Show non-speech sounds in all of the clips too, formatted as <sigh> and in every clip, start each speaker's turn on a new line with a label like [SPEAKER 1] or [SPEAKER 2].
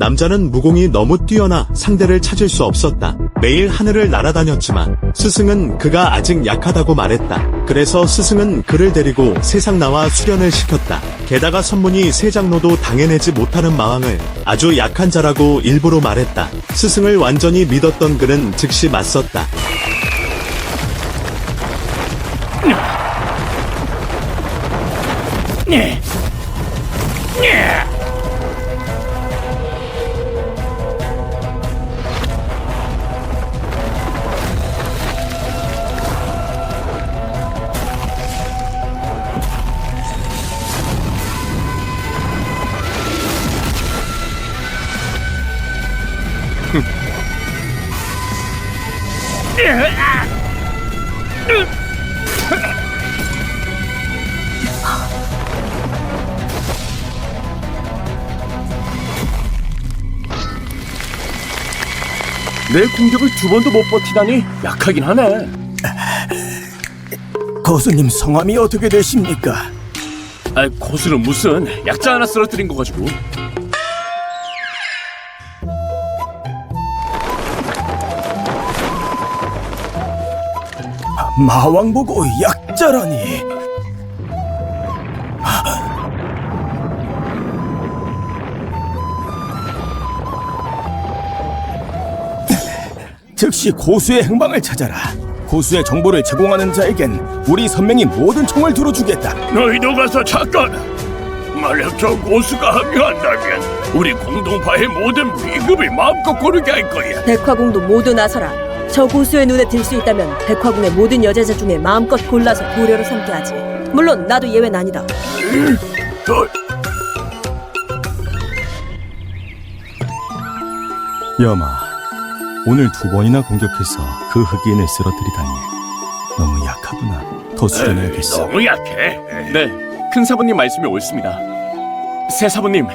[SPEAKER 1] 남자는 무공이 너무 뛰어나 상대를 찾을 수 없었다. 매일 하늘을 날아다녔지만 스승은 그가 아직 약하다고 말했다. 그래서 스승은 그를 데리고 세상 나와 수련을 시켰다. 게다가 선문이 세장로도 당해내지 못하는 마왕을 아주 약한 자라고 일부러 말했다. 스승을 완전히 믿었던 그는 즉시 맞섰다.
[SPEAKER 2] 내 공격을 두 번도 못 버티다니 약하긴 하네.
[SPEAKER 3] 거수님 성함이 어떻게 되십니까?
[SPEAKER 2] 아, 고수는 무슨 약자 하나 쓰러뜨린 거 가지고.
[SPEAKER 3] 마왕 보고 약자라니. 즉시 고수의 행방을 찾아라. 고수의 정보를 제공하는 자에겐 우리 선명이 모든 총을 들어주겠다.
[SPEAKER 2] 너희도 가서 잠깐. 만약 저 고수가 합류한다면 우리 공동파의 모든 비급을 마음껏 고르게 할 거야.
[SPEAKER 4] 백화궁도 모두 나서라. 저 고수의 눈에 들 수 있다면 백화궁의 모든 여제자 중에 마음껏 골라서 도료로 삼게 하지. 물론 나도 예외는 아니다.
[SPEAKER 2] 더,
[SPEAKER 3] 여마, 오늘 두 번이나 공격해서 그 흑인을 쓰러뜨리다니 너무 약하구나. 더 수련해야겠어.
[SPEAKER 2] 너무 약해. 네, 큰 사부님 말씀이 옳습니다. 새 사부님,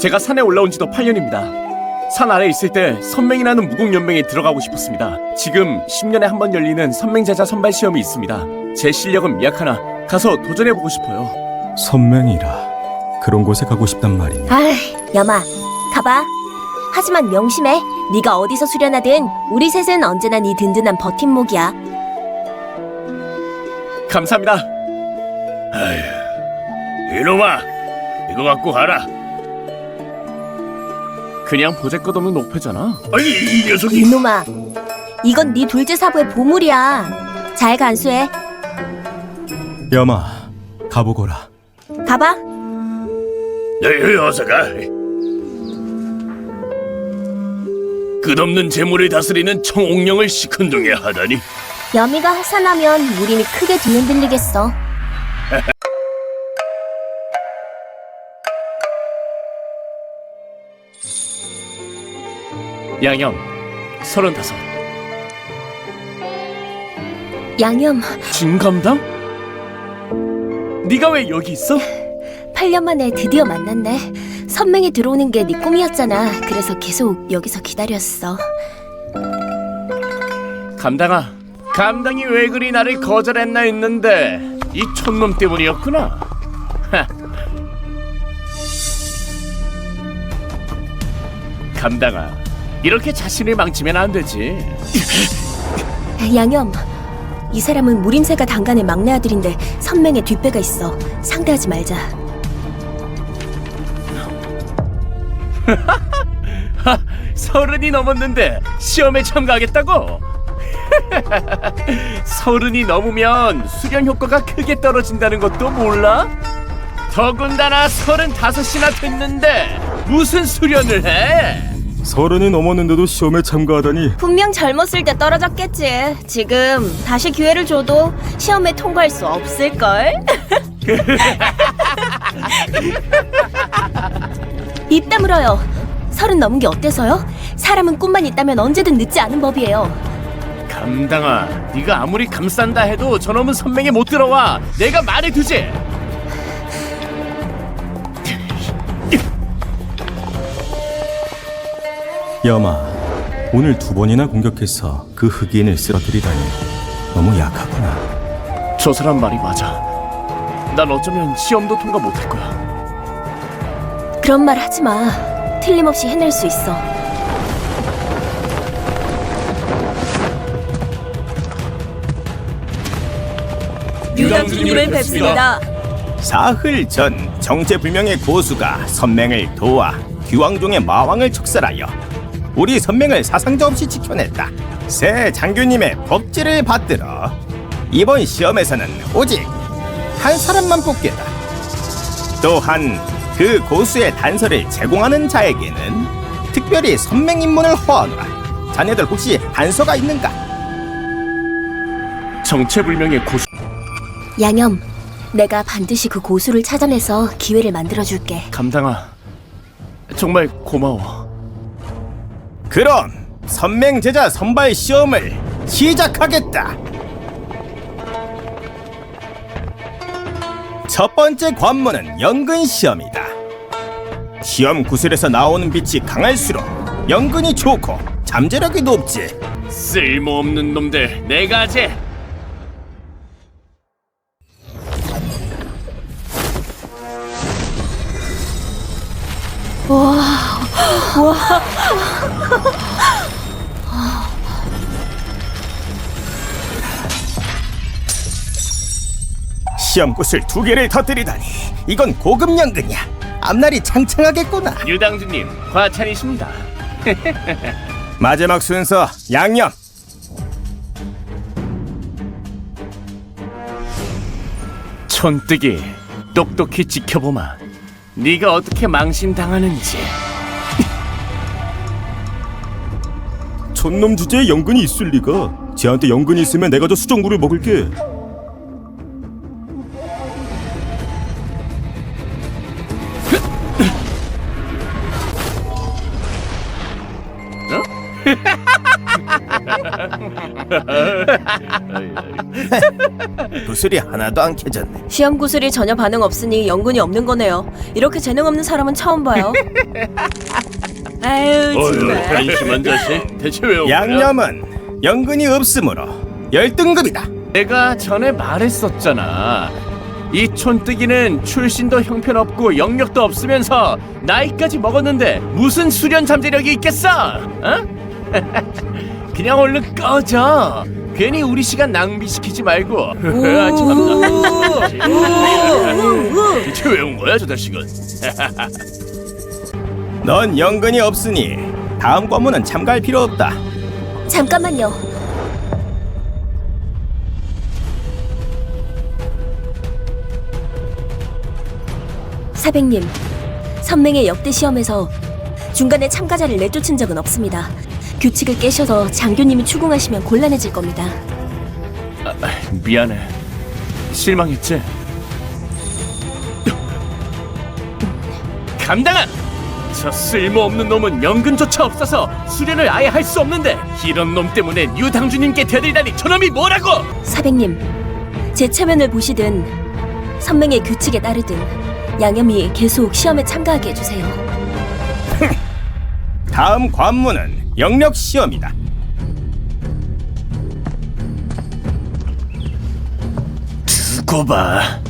[SPEAKER 2] 제가 산에 올라온 지도 8년입니다. 산 아래 있을 때 선맹이라는 무공연맹에 들어가고 싶었습니다. 지금 10년에 한 번 열리는 선맹제자 선발 시험이 있습니다. 제 실력은 미약하나 가서 도전해보고 싶어요.
[SPEAKER 3] 선명이라 그런 곳에 가고 싶단 말이냐?
[SPEAKER 5] 아이, 여마, 가봐. 하지만 명심해. 네가 어디서 수련하든 우리 셋은 언제나 네 든든한 버팀목이야.
[SPEAKER 2] 감사합니다. 이놈아, 이거 갖고 가라. 그냥 보잘것없는 옥패잖아. 아니 이 녀석이
[SPEAKER 5] 이놈아, 이건 네 둘째 사부의 보물이야. 잘 간수해.
[SPEAKER 3] 여마, 가보거라.
[SPEAKER 5] 가봐.
[SPEAKER 2] 네, 어서 가. 끝없는 재물을 다스리는 청옥령을 시큰둥해 하다니.
[SPEAKER 5] 여미가 하산하면 무림이 크게 뒤흔들리겠어.
[SPEAKER 2] 양염, 서른다섯.
[SPEAKER 5] 양염,
[SPEAKER 2] 진감당? 네가 왜 여기 있어?
[SPEAKER 5] 8년 만에 드디어 만났네. 선맹이 들어오는 게 네 꿈이었잖아. 그래서 계속 여기서 기다렸어.
[SPEAKER 2] 감당아, 감당이 왜 그리 나를 거절했나 했는데 이 촌놈 때문이었구나. 하. 감당아, 이렇게 자신을 망치면 안 되지.
[SPEAKER 5] 양염, 이 사람은 무림세가 당간의 막내 아들인데 선맹의 뒷배가 있어. 상대하지 말자. <laughs>
[SPEAKER 2] 서른이 넘었는데 시험에 참가하겠다고? <laughs> 서른이 넘으면 수련 효과가 크게 떨어진다는 것도 몰라? 더군다나 서른다섯이나 됐는데 무슨 수련을 해?
[SPEAKER 3] 서른이 넘었는데도 시험에 참가하다니
[SPEAKER 5] 분명 젊었을 때 떨어졌겠지. 지금 다시 기회를 줘도 시험에 통과할 수 없을걸? <laughs> 입 다물어요. 서른 넘은 게 어때서요? 사람은 꿈만 있다면 언제든 늦지 않은 법이에요.
[SPEAKER 2] 감당아, 네가 아무리 감싼다 해도 저놈은 선명에 못 들어와. 내가 말해두지.
[SPEAKER 3] 여마, 오늘 두 번이나 공격해서 그 흑인을 쓰러뜨리다니 너무 약하구나.
[SPEAKER 2] 저 사람 말이 맞아. 난 어쩌면 시험도 통과 못할 거야.
[SPEAKER 5] 그런 말 하지 마. 틀림없이 해낼 수 있어.
[SPEAKER 4] 유당주님을 뵙습니다.
[SPEAKER 3] 사흘 전 정체불명의 고수가 선맹을 도와 귀왕종의 마왕을 척살하여 우리 선맹을 사상자 없이 지켜냈다. 새 장교님의 법지를 받들어 이번 시험에서는 오직 한 사람만 뽑겠다. 또한 그 고수의 단서를 제공하는 자에게는 특별히 선맹 입문을 허하노라. 자네들 혹시 단서가 있는가?
[SPEAKER 2] 정체불명의 고수.
[SPEAKER 5] 양염, 내가 반드시 그 고수를 찾아내서 기회를 만들어줄게.
[SPEAKER 2] 감당아. 정말 고마워.
[SPEAKER 3] 그럼 선맹 제자 선발 시험을 시작하겠다. 첫 번째 관문은 연근 시험이다. 시험 구슬에서 나오는 빛이 강할수록 연근이 좋고 잠재력이 높지.
[SPEAKER 2] 쓸모없는 놈들 내가 하 지.
[SPEAKER 3] 시험 구슬 두 개를 터뜨리다니 이건 고급 연근이야. 앞날이 창창하겠구나.
[SPEAKER 2] 유당주님 과찬이십니다. <laughs>
[SPEAKER 3] 마지막 순서 양념.
[SPEAKER 2] 촌뜨기 똑똑히 지켜보마. 네가 어떻게 망신당하는지.
[SPEAKER 3] 촌놈 주제에 연근이 있을 리가. 쟤한테 연근이 있으면 내가 저 수정구를 먹을게. <laughs> 구슬이 하나도 안 켜졌네.
[SPEAKER 4] 시험 구슬이 전혀 반응 없으니 연근이 없는 거네요. 이렇게 재능 없는 사람은 처음 봐요. <laughs> 아유 정말.
[SPEAKER 2] 한심한 자식. 대체 왜온 거야?
[SPEAKER 3] 양념은 연근이 없으므로 열등급이다.
[SPEAKER 2] 내가 전에 말했었잖아. 이 촌뜨기는 출신도 형편없고 영역도 없으면서 나이까지 먹었는데 무슨 수련 잠재력이 있겠어? 어? <laughs> 그냥 얼른 꺼져. 괜히 우리 시간 낭비시키지 말고. <laughs> 아, 참나. <laughs> 대체 왜 온 거야, 저 자식은?
[SPEAKER 3] 넌 연근이 없으니 다음 관문은 참가할 필요 없다.
[SPEAKER 5] 잠깐만요. 사백님, 선맹의 역대 시험에서 중간에 참가자를 내쫓은 적은 없습니다. 규칙을 깨셔서 장교님이 추궁하시면 곤란해질 겁니다.
[SPEAKER 2] 미안해. 실망했지? 감당아! 저 쓸모없는 놈은 연근조차 없어서 수련을 아예 할 수 없는데 이런 놈 때문에 유당주님께 대들다니 저놈이 뭐라고!
[SPEAKER 5] 사백님, 제 체면을 보시든 선맹의 규칙에 따르든 양염이 계속 시험에 참가하게 해주세요. <laughs>
[SPEAKER 3] 다음 관문은 영역 시험이다.
[SPEAKER 2] 두고 봐.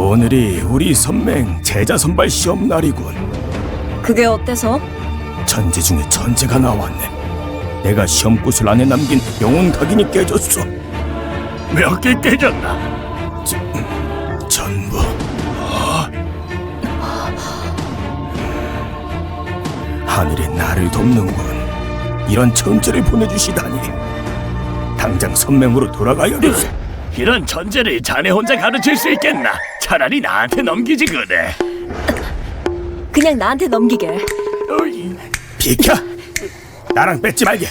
[SPEAKER 3] 오늘이 우리 선맹 제자 선발 시험 날이군.
[SPEAKER 4] 그게 어때서?
[SPEAKER 3] 천재 중에 천재가 나왔네. 내가 시험 구슬 안에 남긴 영혼 각인이 깨졌어.
[SPEAKER 2] 몇 개 깨졌나?
[SPEAKER 3] 전부. 하늘이 나를 돕는군. 이런 천재를 보내주시다니. 당장 선맹으로 돌아가야겠어.
[SPEAKER 2] 이런 전제를 자네 혼자 가르칠 수 있겠나? 차라리 나한테 넘기지 그래.
[SPEAKER 4] 그냥 나한테 넘기게.
[SPEAKER 2] 어이.
[SPEAKER 3] 비켜! 나랑 뺏지 말게.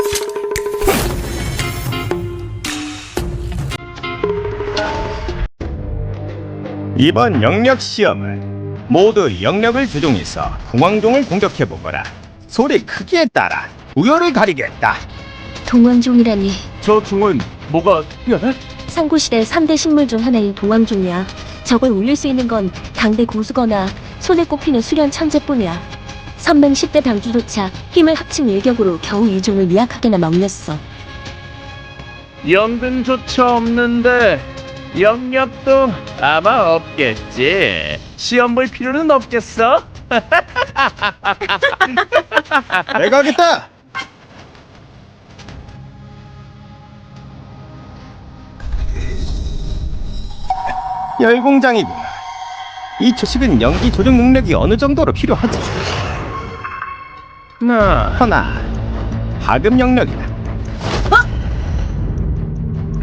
[SPEAKER 3] 이번 영역 시험은 모두 영역을 조종해서 궁왕종을 공격해 보거라. 소리 크기에 따라 우열을 가리겠다.
[SPEAKER 6] 동왕종이라니
[SPEAKER 2] 저 중은 뭐가 특별해?
[SPEAKER 6] 상고시대 3대 식물 중 하나인 동왕종이야. 저걸 올릴 수 있는 건 당대 고수거나 손에 꼽히는 수련 천재뿐이야. 선맹 10대 당주 도착 힘을 합친 일격으로 겨우 이종을 미약하게나 막렸어.
[SPEAKER 2] 연근조차 없는데 영역도 아마 없겠지. 시험 볼 필요는 없겠어? <laughs>
[SPEAKER 3] 내가 하겠다. 열공장이구나. 이 초식은 연기 조정 능력이 어느 정도로 필요하지?
[SPEAKER 2] 나
[SPEAKER 3] 허나 하급 영역이다.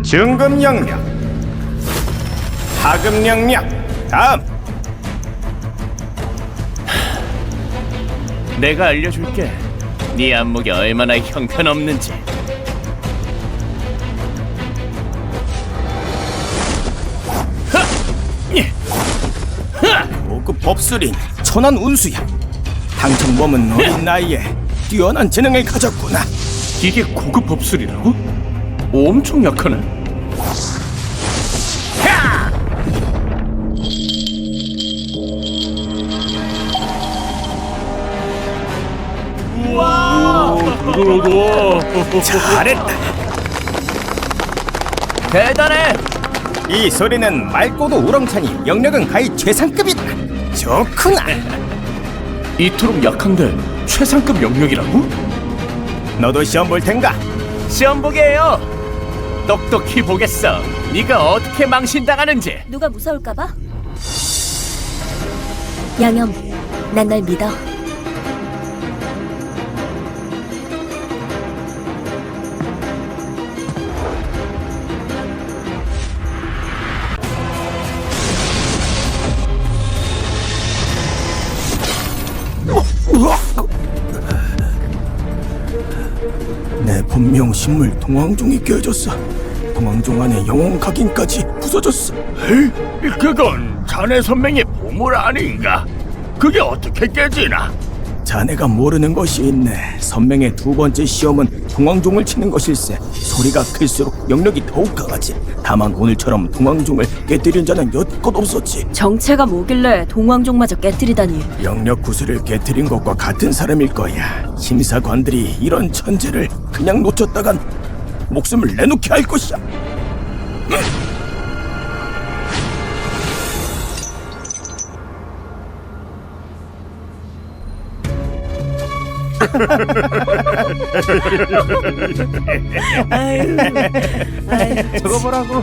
[SPEAKER 3] 중급 영역, 하급 영역. 다음
[SPEAKER 2] 내가 알려줄게. 네 안목이 얼마나 형편없는지.
[SPEAKER 3] 법술인 천안 운수야. 당청 몸은 어린 나이에 뛰어난 재능을 가졌구나.
[SPEAKER 2] 이게 고급 법술이라고? 엄청 약하네.
[SPEAKER 3] 잘했다.
[SPEAKER 2] 대단해.
[SPEAKER 3] 이 소리는 맑고도 우렁차니 영역은 가히 최상급이다. 좋구나.
[SPEAKER 2] 이토록 약한데 최상급 영역이라고?
[SPEAKER 3] 너도 시험 볼 텐가?
[SPEAKER 2] 시험 보게요. 똑똑히 보겠어. 네가 어떻게 망신당하는지.
[SPEAKER 5] 누가 무서울까봐? 양염, 난날 믿어.
[SPEAKER 3] 신물 동황종이 깨졌어. 동황종 안에 영혼 각인까지 부서졌어.
[SPEAKER 2] 그건 자네 선명의 보물 아닌가? 그게 어떻게 깨지나?
[SPEAKER 3] 자네가 모르는 것이 있네. 선명의 두 번째 시험은 동황종을 치는 것일세. 소리가 클수록 영력이 더욱 강하지. 다만 오늘처럼 동황종을 깨뜨린 자는 여껏 없었지.
[SPEAKER 4] 정체가 뭐길래 동왕종마저 깨뜨리다니.
[SPEAKER 3] 영력 구슬을 깨뜨린 것과 같은 사람일 거야. 심사관들이 이런 천재를 그냥 놓쳤다간 목숨을 내놓게 할 것이야. 저거 보라고.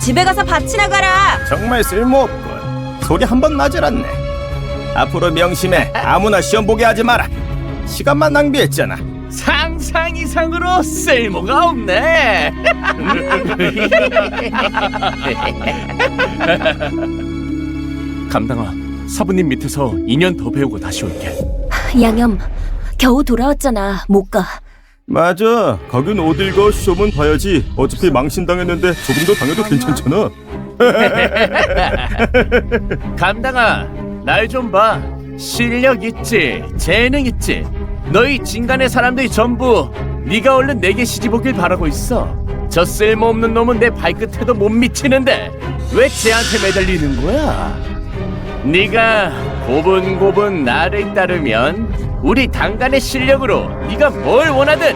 [SPEAKER 4] 집에 가서 밭이나 가라.
[SPEAKER 3] 정말 쓸모없군. 소리 한 번 나질 않네. 앞으로 명심해. 아무나 시험 보게 하지 마라. 시간만 낭비했잖아.
[SPEAKER 2] 상상 이상으로 쓸모가 없네. <laughs> 감당아, 사부님 밑에서 2년 더 배우고 다시 올게.
[SPEAKER 5] 양염, 겨우 돌아왔잖아. 못 가.
[SPEAKER 3] 맞아. 가긴 어딜 가 시험은 봐야지. 어차피 망신당했는데 조금 더 당해도 괜찮잖아. <laughs>
[SPEAKER 2] 감당아, 날 좀 봐. 실력 있지, 재능 있지. 너희 진간의 사람들이 전부 네가 얼른 내게 시집 오길 바라고 있어. 저 쓸모없는 놈은 내 발끝에도 못 미치는데 왜 쟤한테 매달리는 거야? 네가 고분고분 나를 따르면 우리 당간의 실력으로 네가 뭘 원하든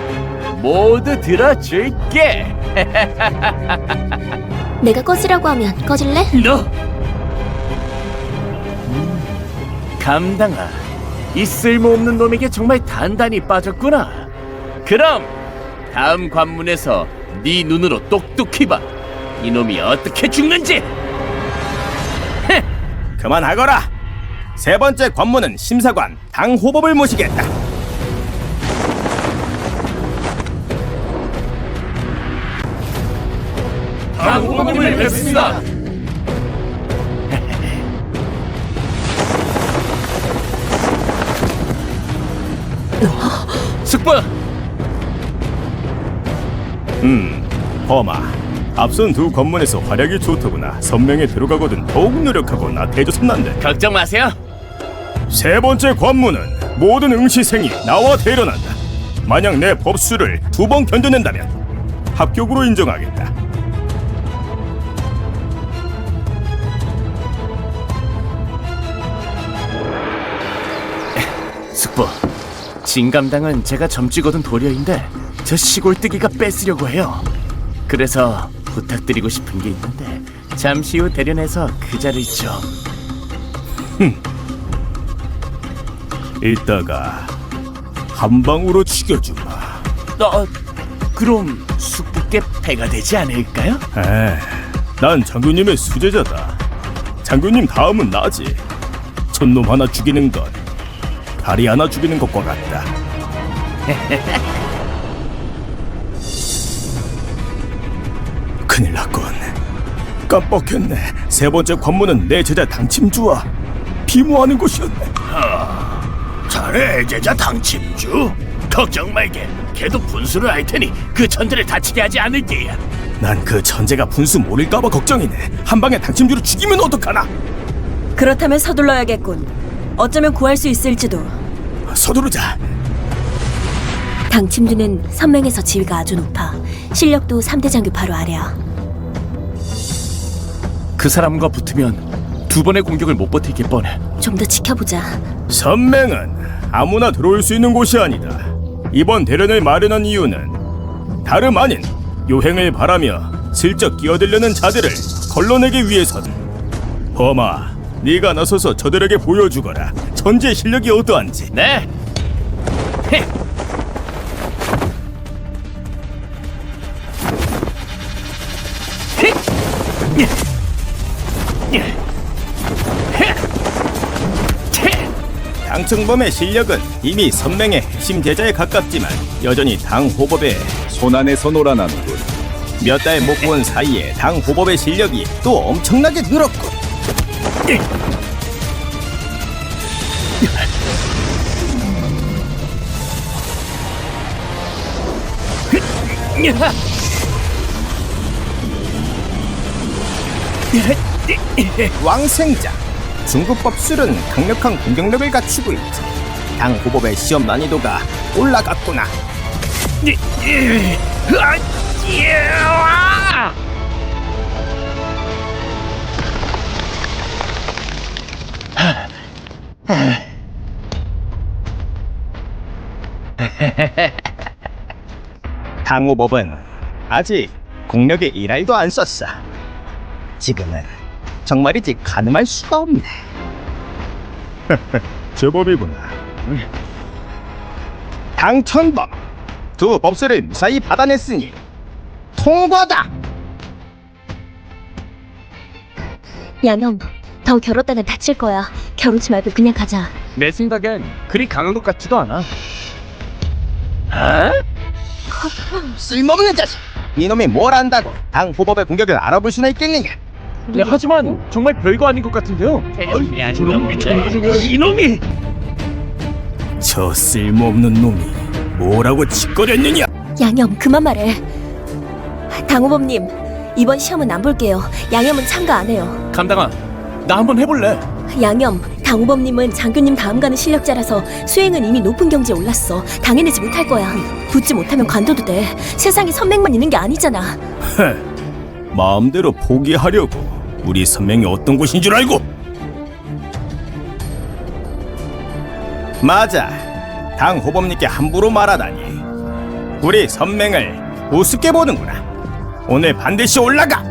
[SPEAKER 2] 모두 들어줄게. <laughs>
[SPEAKER 5] 내가 꺼지라고 하면 꺼질래?
[SPEAKER 2] 너 감당아 이 쓸모없는 놈에게 정말 단단히 빠졌구나 그럼 다음 관문에서 네 눈으로 똑똑히 봐 이놈이 어떻게 죽는지
[SPEAKER 3] 그만하거라. 세 번째 관문은 심사관 당 호법을 모시겠다.
[SPEAKER 2] 당호님을 뵙습니다 숙부
[SPEAKER 3] 음, 범아. 앞선 두 관문에서 활약이 좋더구나. 선명에 들어가거든 더욱 노력하고 나태해져선 난데.
[SPEAKER 2] 걱정 마세요
[SPEAKER 3] 세 번째 관문은 모든 응시생이 나와 대련한다. 만약 내 법수를 두 번 견뎌낸다면 합격으로 인정하겠다.
[SPEAKER 2] 진감당은 제가 점찍어둔 도려인데 저 시골뜨기가 뺏으려고 해요. 그래서 부탁드리고 싶은 게 있는데 잠시 후 대련해서 그 자를 좀.
[SPEAKER 3] 이따가 한 방으로 죽여주마.
[SPEAKER 2] 어, 그럼 숙부께 배가 되지 않을까요?
[SPEAKER 3] 에, 난 장군님의 수제자다. 장군님 다음은 나지. 촌놈 하나 죽이는 건 다리 하나 죽이는 것과 같다. <laughs> 큰일 났군. 깜빡했네. 세 번째 관문은 내 제자 당침주와 비모하는 곳이었네.
[SPEAKER 2] 자네 제자 당침주 걱정 말게 걔도 분수를 할 테니 그 천들을 다치게 하지 않을 게야
[SPEAKER 3] 난그 전제가 분수 모를까봐 걱정이네. 한 방에 당침주를 죽이면 어떡하나?
[SPEAKER 4] 그렇다면 서둘러야겠군. 어쩌면 구할 수 있을지도.
[SPEAKER 3] 서두르자.
[SPEAKER 5] 당침주는 선맹에서 지위가 아주 높아 실력도 3대 장교 바로 아래야.
[SPEAKER 2] 그 사람과 붙으면 두 번의 공격을 못 버티게 뻔해
[SPEAKER 5] 좀 더 지켜보자.
[SPEAKER 3] 선맹은 아무나 들어올 수 있는 곳이 아니다. 이번 대련을 마련한 이유는 다름 아닌 요행을 바라며 슬쩍 끼어들려는 자들을 걸러내기 위해서다. 범아, 네가 나서서 저들에게 보여주거라. 전제 실력이 어떠한지.
[SPEAKER 2] 네
[SPEAKER 3] 당청범의 실력은 이미 선맹의 핵심 제자에 가깝지만 여전히 당 호법의 손안에서 놀아나는군. 몇 달 못 본 사이에 당 호법의 실력이 또 엄청나게 늘었군. 왕생자 중국 법술은 강력한 공격력을 갖추고 있지 당 호법의 시험 난이도가 올라갔구나. 당호법은 아직 공력의 일할도 안 썼어. 지금은 정말이지 가늠할 수가 없네. <laughs> 제법이구나. 당천범 두 법술을 무사히 받아냈으니 통과다.
[SPEAKER 6] 양형, 더 겨뤘다간 다칠 거야. 겨루지 말고 그냥 가자.
[SPEAKER 2] 내 생각엔 그리 강한 것 같지도 않아
[SPEAKER 3] 쓸모없는 자식. 이놈이 뭘 안다고 당 후법의 공격을 알아볼 수나 있겠느냐?
[SPEAKER 2] 네, 하지만 정말 별거 아닌 것 같은데요 이놈이 저 쓸모없는 놈이 뭐라고 짓거렸느냐
[SPEAKER 5] 양염 그만 말해. 당호범님 이번 시험은 안 볼게요. 양염은 참가 안 해요.
[SPEAKER 2] 감당아 나 한번 해볼래
[SPEAKER 5] 양염 당호범님은 장교님 다음 가는 실력자라서 수행은 이미 높은 경지에 올랐어. 당해내지 못할 거야. 붙지 못하면 관둬도 돼. 세상에 선맹만 있는 게 아니잖아.
[SPEAKER 3] 마음대로 포기하려고 우리 선명이 어떤 곳인 줄 알고? 맞아. 당 호범님께 함부로 말하다니. 우리 선맹을 우습게 보는구나. 오늘 반드시 올라가.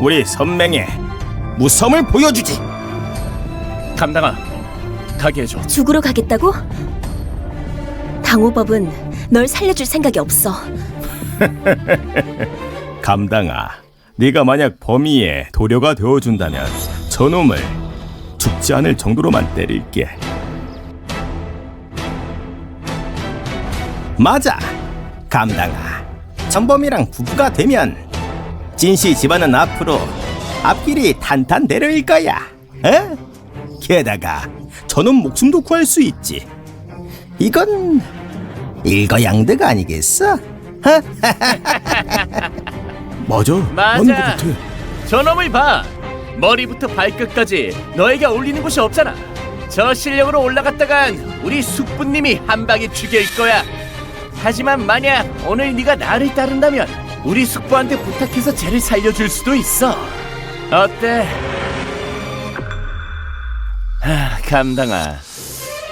[SPEAKER 3] 우리 선맹의 무섬을 보여주지.
[SPEAKER 2] 감당아 가게 해줘.
[SPEAKER 5] 죽으러 가겠다고? 당호법은 널 살려줄 생각이 없어. <laughs>
[SPEAKER 3] 감당아 네가 만약 범위에 도료가 되어준다면 저놈을 죽지 않을 정도로만 때릴게. 맞아. 감당아. 정범이랑 부부가 되면 진씨 집안은 앞으로 앞길이 탄탄대로일 거야. 에? 게다가 저놈 목숨도 구할 수 있지. 이건 일거양득 아니겠어? <laughs> <laughs> 맞아.
[SPEAKER 2] 맞아. 저놈을 봐. 머리부터 발끝까지 너에게 어울리는 곳이 없잖아. 저 실력으로 올라갔다간 우리 숙부님이 한 방에 죽일 거야. 하지만 만약 오늘 네가 나를 따른다면 우리 숙부한테 부탁해서 쟤를 살려줄 수도 있어. 어때? 아, 감당아.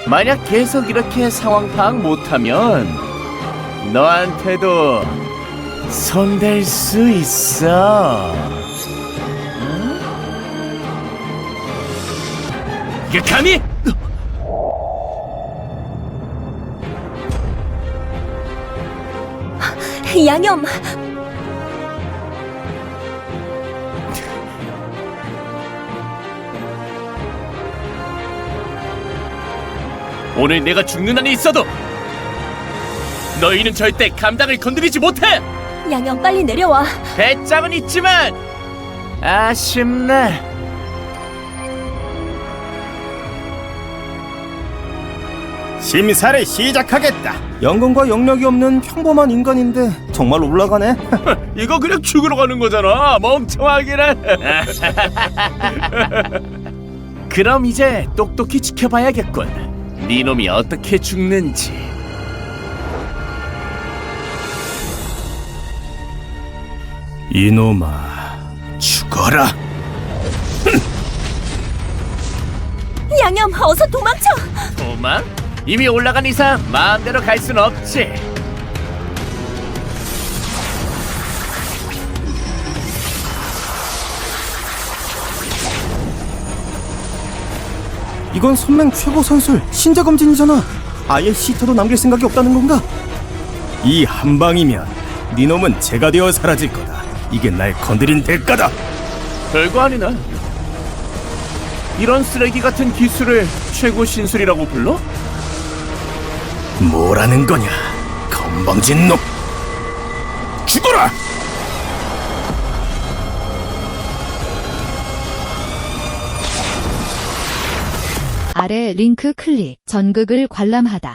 [SPEAKER 2] 만약 계속 이렇게 상황 파악 못하면 너한테도 손댈 수 있어. 응? 그 감히
[SPEAKER 5] 양염,
[SPEAKER 2] 오늘 내가 죽는 한이 있어도 너희는 절대 감당을 건드리지 못해.
[SPEAKER 5] 양염 빨리 내려와.
[SPEAKER 2] 배짱은 있지만 아쉽네.
[SPEAKER 3] 심사를 시작하겠다. 연금과 영력이 없는 평범한 인간인데 정말 올라가네. <laughs>
[SPEAKER 2] 이거 그냥 죽으러 가는 거잖아. 멍청하기는. <laughs> 그럼 이제 똑똑히 지켜봐야겠군. 네 놈이 어떻게 죽는지.
[SPEAKER 3] 이놈아, 죽어라.
[SPEAKER 5] 양염, 어서 도망쳐.
[SPEAKER 2] 도망? 이미 올라간 이상 마음대로 갈 순 없지.
[SPEAKER 3] 이건 선맹 최고 선술 신자 검진이잖아. 아예 시터도 남길 생각이 없다는 건가? 이 한 방이면 네 놈은 제가 되어 사라질 거다. 이게 날 건드린 대가다.
[SPEAKER 2] 별거 아니네. 이런 쓰레기 같은 기술을 최고 신술이라고 불러?
[SPEAKER 3] 뭐라는 거냐, 건방진 놈. 죽어라!
[SPEAKER 7] 아래 링크 클릭 전극을 관람하다.